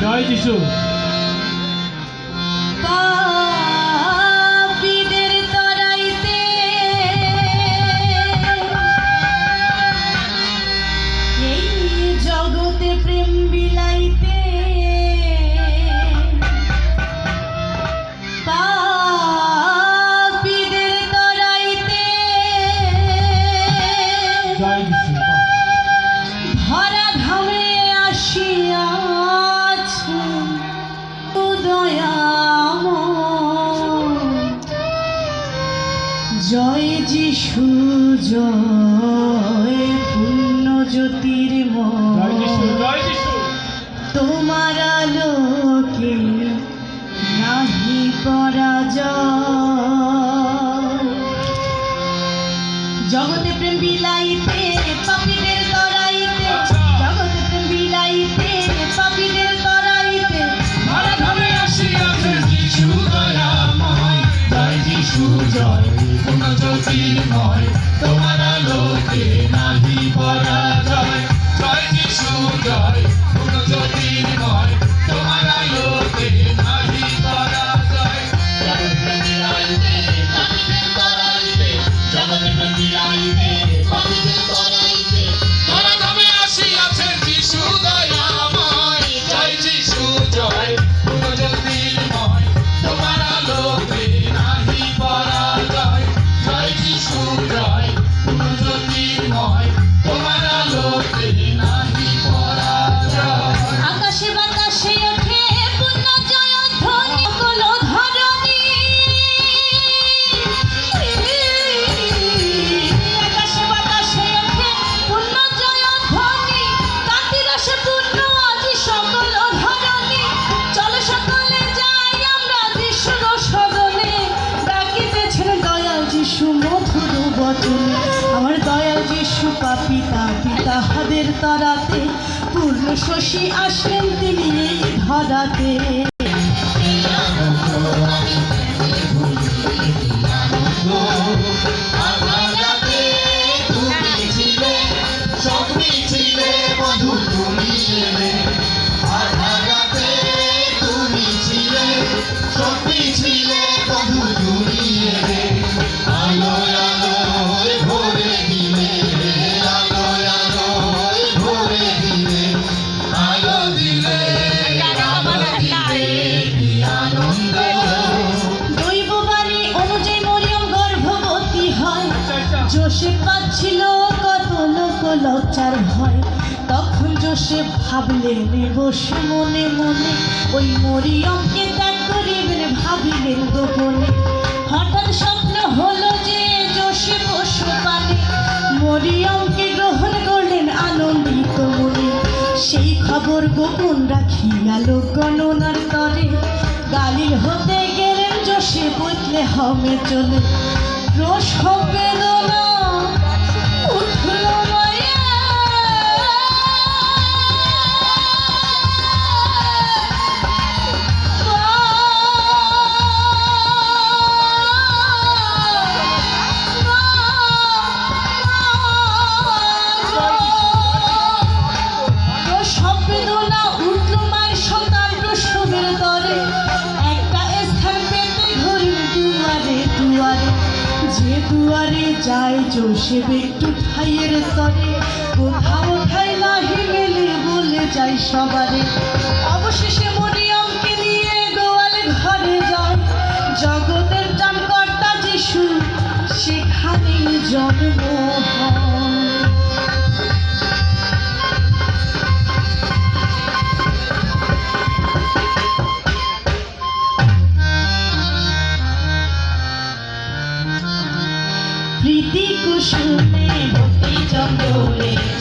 Joy, Tichu. জয় যিশু জয় পূর্ণ জ্যোতির্ময় তোমার আলোকে নাহি পরাজয়। জগতে প্রেম বিলাইতে চিন্ময় তোমার আলোকে নাহি পরাজয় জয় যিশু জয়। বেশি আসেন তিনি ধাঁধাতে। সত্যি ছিলে বসে মনে মনে ওই মরিয়মকে ত্যাগ করিবেন ভাবিলেন গোপনে। হঠাৎ স্বপ্ন হলো যে যশে বসু পানে। মরিয়মকে গ্রহণ করলেন আনন্দিত মনে। সেই খবর গোপন রাখিয়া লোক গণনার তরে। গালির হতে গেলেন যশে বুঝলে হবে চলে রোষ হবে পারে যাই জোসে একটু ভাইয়ের তরে কোথাও ঠাই নাহি মেলে বলে যাই সবারে। চন্দনে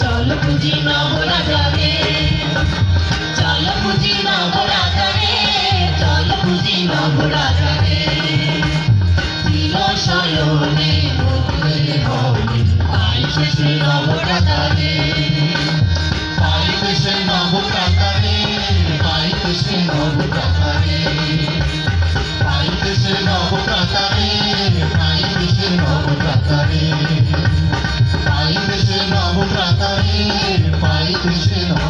vision.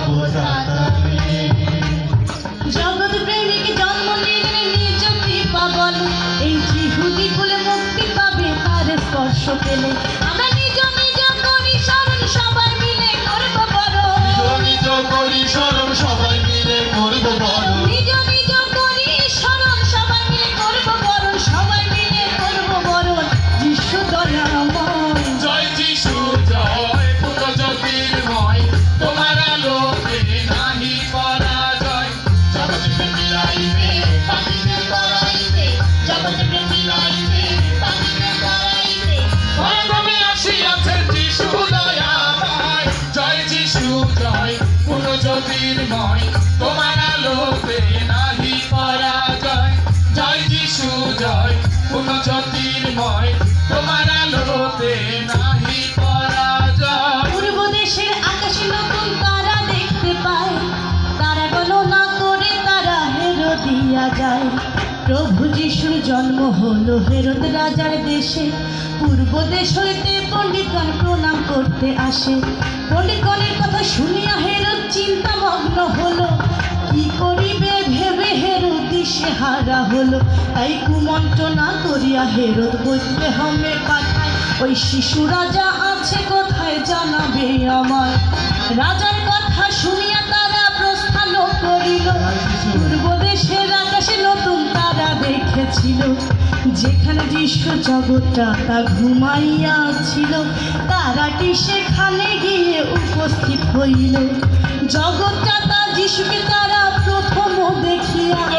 জ্যোতির্ময় তোমার আলোকে নাহি পরাজয়। জয় যিশু জয় পুত জ্যোতির্ময় তোমার আলোতে নাহি প্রভু যিশুর জন্ম হলো হেরোদ রাজার দেশে। পূর্ব দেশ হইতে পণ্ডিতগণ প্রণাম করতে আসে। পণ্ডিতগণের কথা শুনিয়া হেরোদ চিন্তামগ্ন হলো কি করিবে ভেবে হেরোদ দিশে হারা হলো? তাই কুমন্ত্রণা করিয়া হেরোদ বৈদ্য হমে পাঠায় ওই শিশু রাজা আছে কোথায় জানাবে আমায়? রাজার কথা শুনিয়া তারা প্রস্থান করিল। পূর্ব দেশের আকাশে তারা দেখেছিল, যেখানে বিশ্ব জগৎটা তা ঘুমাইয়া ছিল, তারাটি সেখানে গিয়ে উপস্থিত হইল। জগৎটা তা যিশুকে তারা প্রথম দেখিয়া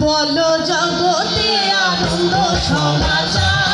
বলো জগতে আনন্দ সমাচার।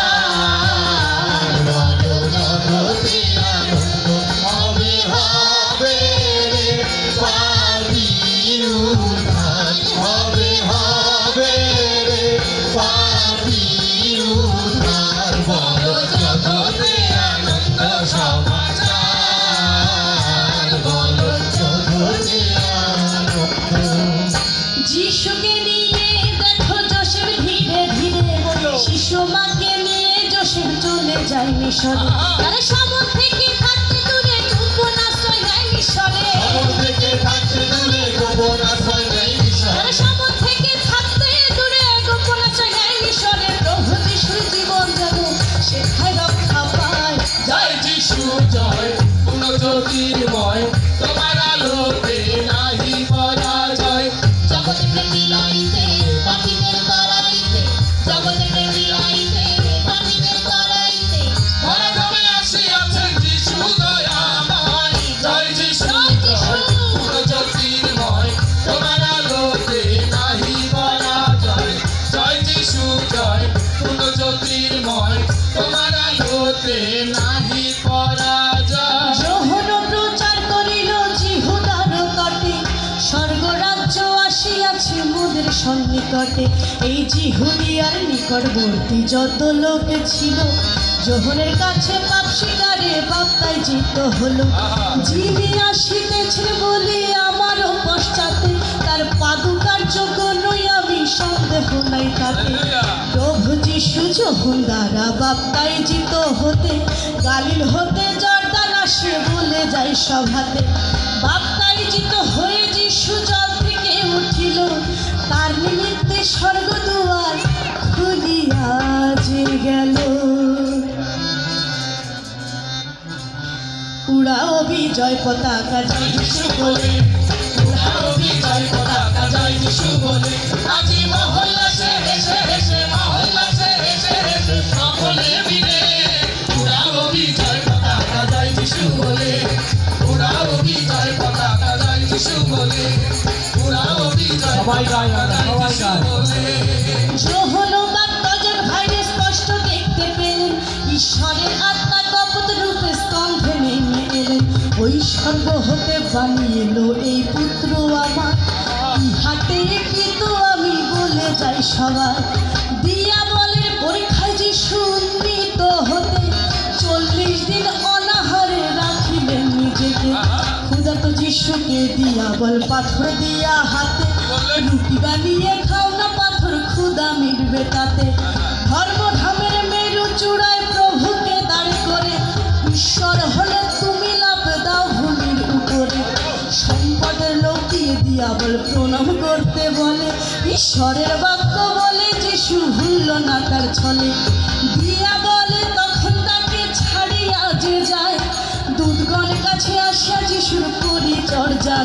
যায় সন্নিকটে এই জিহুদিয়ার নিকটবর্তী যত লোক ছিল যোহনের কাছে পাপ শিকারে বাপ্তায় জিত হলো। যিনি আসিতেছেন বলে আমারও পশ্চাতে, তার পাদুকার যোগ্য নই আমি সন্দেহ নাই তাতে। প্রভু যিশু যখন দ্বারা বাপ্তায় জিত হতে, গালিল হতে জর্দান আসে বলে যায় সভাতে। বাপ্তায় স্বর্গ দুয়ার খুলিয়া যে গেল। উড়াও বিজয় পতাকা, জয় যিশু বলে। উড়াও বিজয় পতাকা, জয় যিশু বলে। আজি সবাই গায় সবাই গায়। স্বর্গ হতে বানিয়ে এই পুত্র আমার। ইহাতে কি তো আমি বলে যাই সবার। দিয়া বলে পরীক্ষায় যে সুন্নিত হতে, চল্লিশ দিন অনাহারে রাখিলেন নিজেকে। ক্ষুদাত যিশুকে দিয়া বল পাথর দিয়া হাতে রুটি বানিয়ে মেরু চূড়ায় প্রভুকে দাঁড় করে। ঈশ্বর হলে তুমি করতে বলে। ঈশ্বরের বাক্য বলে যিশু ভুলল না তার ছলে। দিয়া বলে তখন তাকে ছাড়িয়া যে যায়। দুধগণ কাছে আসিয়া যিশুর পরিচর্যা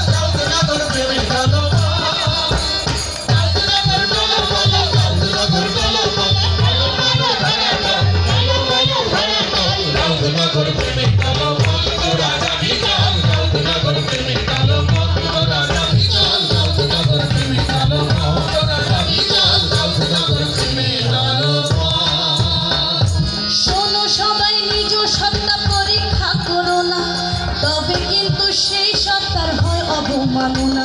অবমাননা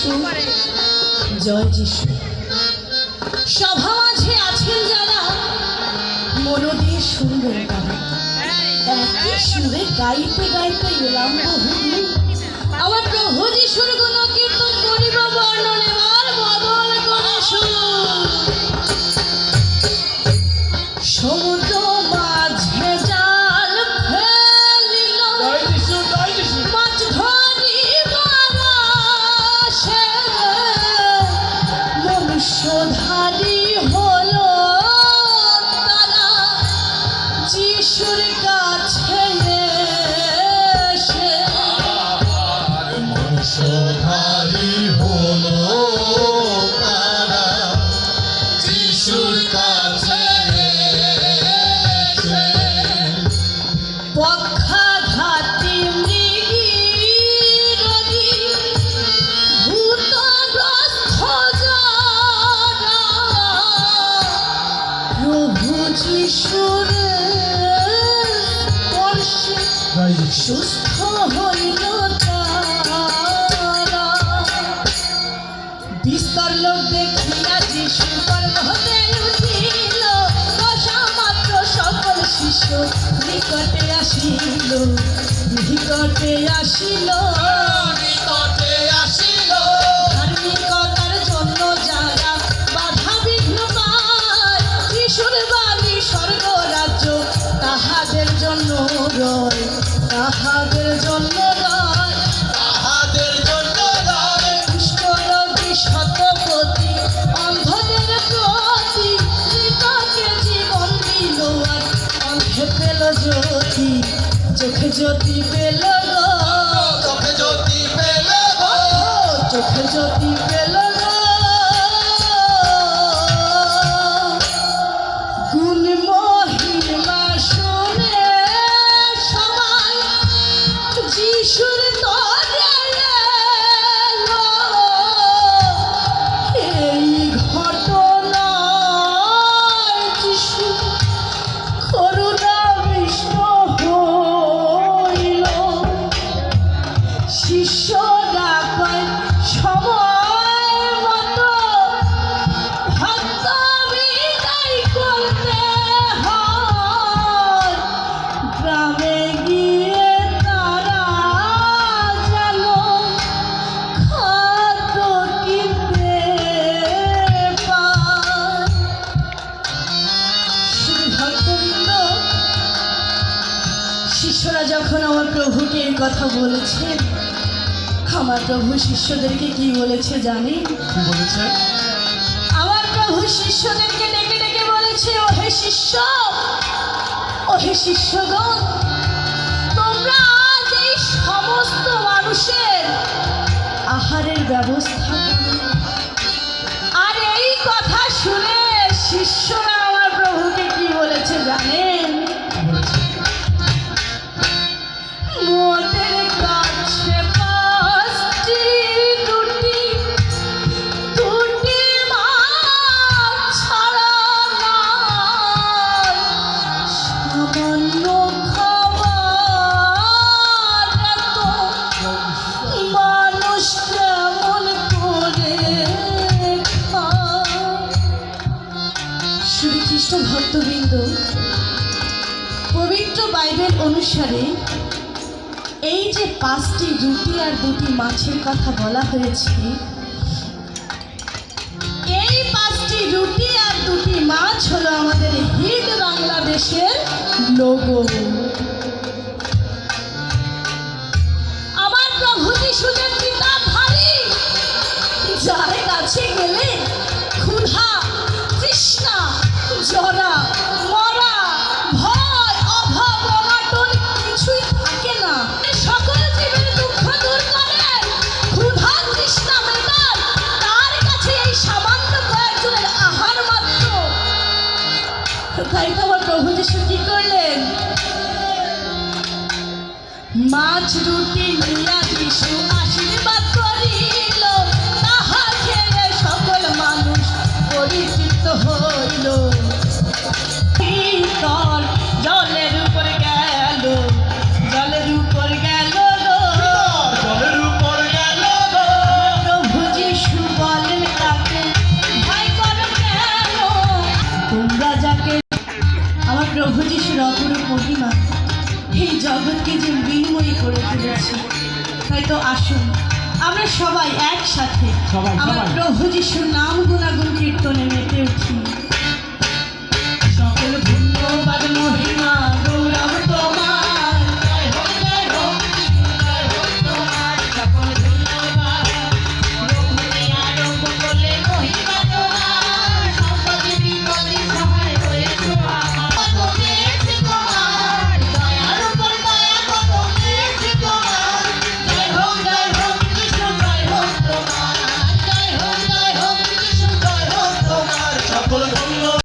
যিশু জয় যিশু। সভা মাঝে আছেন যারা মন দিয়ে শুনবেন একই সুরে গাইতে গাইতে এলাম আমার প্রভু যিশুর গুণ কীর্তন করিব, বর্ণন এবার বদল করে সুর সমুদ্র তাহাদের জন্য নয় তাহাদের জন্য নয় কৃষ্ণ রবি শতপতি অন্ধদের প্রতি পিতাকে জীবন দিল আর অন্ধে পেল জ্যোতি চোখে জ্যোতি পেল চোখে জ্যোতি পেল চোখে জ্যোতি কথা বলেছে। আমার প্রভু শিষ্যদেরকে কি বলেছে জানি? বলেছে? আমার প্রভু শিষ্যদেরকে ডেকে ডেকে বলেছে ওহে শিষ্য ওহে শিষ্যগণ তোমরা আজ এই সমস্ত মানুষের আহারের ব্যবস্থা হয়েছে এই পাঁচটি রুটি আর দুটি মাছ হলো আমাদের হিট বাংলাদেশের লোগো তাই তো আমার প্রভু যিশু কি করলেন? মাছ রুটি নিয়া যিশু আশীর্বাদ তো আসুন। আমরা সবাই একসাথে আমার প্রভু যিশুর নাম গুণাগুণ কীর্তনে মেতে উঠি। সকল ধন্যবাদ মহিমা।